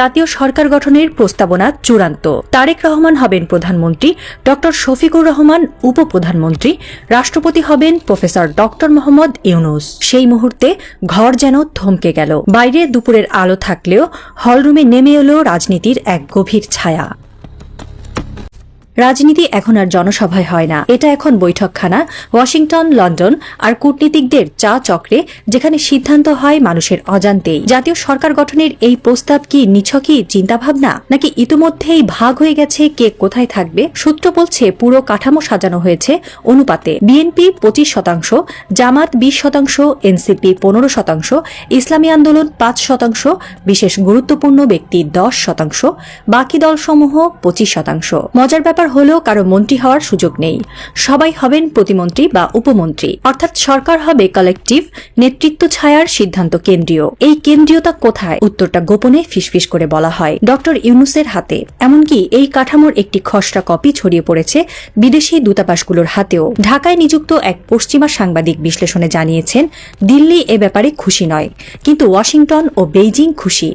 জাতীয় সরকার গঠনের প্রস্তাবনা চূড়ান্ত। তারেক রহমান হবেন প্রধানমন্ত্রী ড শফিকুর রহমান উপপ্রধানমন্ত্রী, রাষ্ট্রপতি হবেন প্রফেসর ড মোহাম্মদ ইউনুস। সেই মুহূর্তে ঘর যেন থমকে গেল। বাইরে দুপুরের আলো থাকলেও হলরুমে নেমে এলো রাজনীতির এক গভীর ছায়া। রাজনীতি এখন আর জনসভায় হয় না। এটা এখন বৈঠকখানা, ওয়াশিংটন, লন্ডন আর কূটনীতিকদের চা চক্রে যেখানে সিদ্ধান্ত হয় মানুষের অজান্তেই। জাতীয় সরকার গঠনের এই প্রস্তাব কি নিছকই চিন্তাভাবনা? নাকি ইতিমধ্যেই ভাগ হয়ে গেছে কে কোথায় থাকবে? সূত্র বলছে পুরো কাঠামো সাজানো হয়েছে অনুপাতে। বিএনপি পঁচিশ শতাংশ, জামাত বিশ শতাংশ, এনসিপি পনেরো শতাংশ, ইসলামী আন্দোলন পাঁচ শতাংশ, বিশেষ গুরুত্বপূর্ণ ব্যক্তি দশ শতাংশ, বাকি দলসমূহ পঁচিশ শতাংশ। মজার ব্যাপার হলো কারও মন্ত্রী হওয়ার সুযোগ নেই। সবাই হবেন প্রতিমন্ত্রী বা উপমন্ত্রী। অর্থাৎ সরকার হবে কালেকটিভ নেতৃত্ব ছায়ার সিদ্ধান্ত কেন্দ্রীয়। এই কেন্দ্রীয়তা কোথায়? উত্তরটা গোপনে ফিসফিস করে বলা হয়। ডক্টর ইউনুসের হাতে। এমনকি এই কাঠামোর একটি খসড়া কপি ছড়িয়ে পড়েছে বিদেশি দূতাবাসগুলোর হাতেও। ঢাকায় নিযুক্ত এক পশ্চিমা সাংবাদিক বিশ্লেষণে জানিয়েছেন, দিল্লি এ ব্যাপারে খুশি নয়। কিন্তু ওয়াশিংটন ও বেইজিং খুশি।